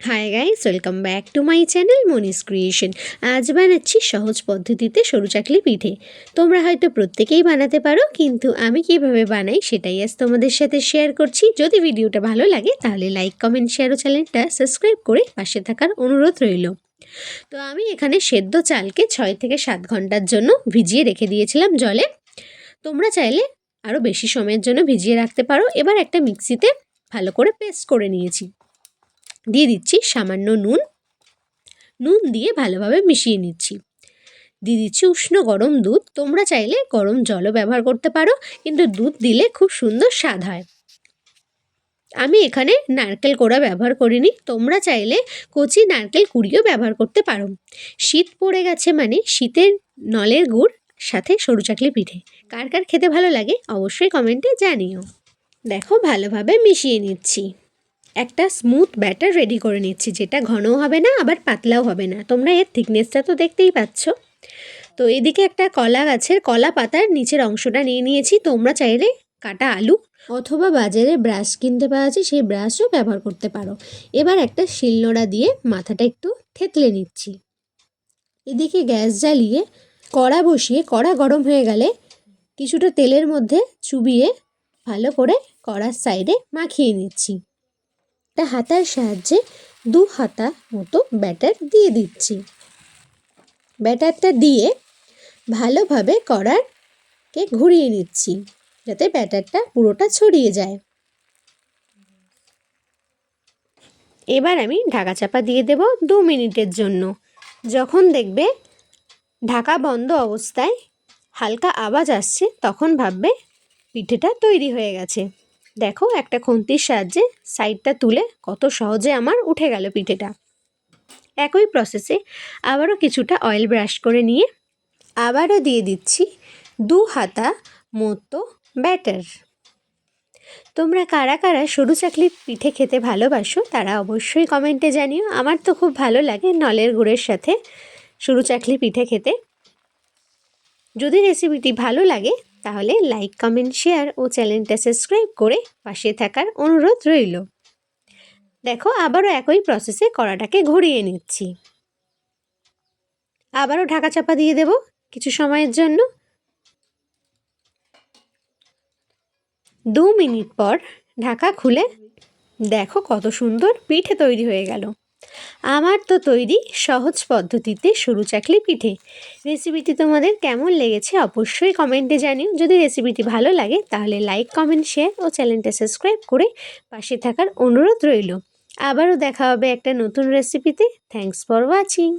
Hi guys welcome back to my channel Monis creation আজ বানাচ্ছি সহজ পদ্ধতিতে সরু চাকলি পিঠে। তোমরা হয়তো প্রত্যেকেই বানাতে পারো, কিন্তু আমি কীভাবে বানাই সেটাই আজ তোমাদের সাথে শেয়ার করছি। যদি ভিডিওটা ভালো লাগে, তাহলে লাইক কমেন্ট শেয়ার ও চ্যানেলটা সাবস্ক্রাইব করে পাশে থাকার অনুরোধ রইল। তো আমি এখানে সেদ্ধ চালকে ছয় থেকে সাত ঘণ্টার জন্য ভিজিয়ে রেখে দিয়েছিলাম জলে। তোমরা চাইলে আরও বেশি সময়ের জন্য ভিজিয়ে রাখতে পারো। এবার একটা মিক্সিতে ভালো করে পেস্ট করে নিয়েছি। দিয়ে দিচ্ছি সামান্য নুন। নুন দিয়ে ভালোভাবে মিশিয়ে নিচ্ছি। দিয়ে দিচ্ছি উষ্ণ গরম দুধ। তোমরা চাইলে গরম জলও ব্যবহার করতে পারো, কিন্তু দুধ দিলে খুব সুন্দর স্বাদ হয়। আমি এখানে নারকেল কোড়া ব্যবহার করিনি। তোমরা চাইলে কচি নারকেল কুড়িও ব্যবহার করতে পারো। শীত পড়ে গেছে মানে শীতের নলের গুড়, সাথে সরু চাকলি পিঠে। কার কার খেতে ভালো লাগে অবশ্যই কমেন্টে জানিও। দেখো, ভালোভাবে মিশিয়ে নিচ্ছি। একটা স্মুথ ব্যাটার রেডি করে নিচ্ছি, যেটা ঘনও হবে না, আবার পাতলাও হবে না। তোমরা এর থিকনেসটা তো দেখতেই পাচ্ছ। তো এদিকে একটা কলা গাছের কলা পাতার নিচের অংশটা নিয়ে নিয়েছি। তোমরা চাইলে কাটা আলু অথবা বাজারে ব্রাশ কিনতে পাওয়া যায়, সেই ব্রাশও ব্যবহার করতে পারো। এবার একটা শিলনোড়া দিয়ে মাথাটা একটু থেতলে নিচ্ছি। এদিকে গ্যাস জ্বালিয়ে কড়া বসিয়ে, কড়া গরম হয়ে গেলে কিছুটা তেলের মধ্যে চুবিয়ে ভালো করে কড়ার সাইডে মাখিয়ে নিচ্ছি। একটা হাতার সাহায্যে দু হাতা মতো ব্যাটার দিয়ে দিচ্ছি। ব্যাটারটা দিয়ে ভালোভাবে কড়ারকে ঘুরিয়ে নিচ্ছি, যাতে ব্যাটারটা পুরোটা ছড়িয়ে যায়। এবার আমি ঢাকা চাপা দিয়ে দেব দু মিনিটের জন্য। যখন দেখবে ঢাকা বন্ধ অবস্থায় হালকা আওয়াজ আসছে, তখন ভাববে পিঠেটা তৈরি হয়ে গেছে। দেখো একটা খুন্তির সাহায্যে সাইডটা তুলে কত সহজে আমার উঠে গেল পিঠেটা। একই প্রসেসে আবারও কিছুটা অয়েল ব্রাশ করে নিয়ে আবারও দিয়ে দিচ্ছি দু হাতা মতো ব্যাটার তোমরা কারা কারা সরু চাকলি পিঠে খেতে ভালোবাসো তারা অবশ্যই কমেন্টে জানিও। আমার তো খুব ভালো লাগে নলের গুড়ের সাথে সরু চাকলি পিঠে খেতে। যদি রেসিপিটি ভালো লাগে তাহলে লাইক, কমেন্ট, শেয়ার ও চ্যানেলটা সাবস্ক্রাইব করে পাশে থাকার অনুরোধ রইল। দেখো, আবারও একই প্রসেসে কড়াটাকে ঘুরিয়ে নিচ্ছি। আবারও ঢাকা চাপা দিয়ে দেব কিছু সময়ের জন্য। দু মিনিট পর ঢাকা খুলে দেখো কত সুন্দর পিঠে তৈরি হয়ে গেল। আমার তো তৈরি সহজ পদ্ধতিতে সরু চাকলি পিঠে রেসিপিটি তোমাদের কেমন লেগেছে অবশ্যই কমেন্টে জানিও। যদি রেসিপিটি ভালো লাগে তাহলে লাইক, কমেন্ট শেয়ার ও চ্যানেলটা সাবস্ক্রাইব করে পাশে থাকার অনুরোধ রইল। আবারও দেখা হবে একটা নতুন রেসিপিতে। Thanks for watching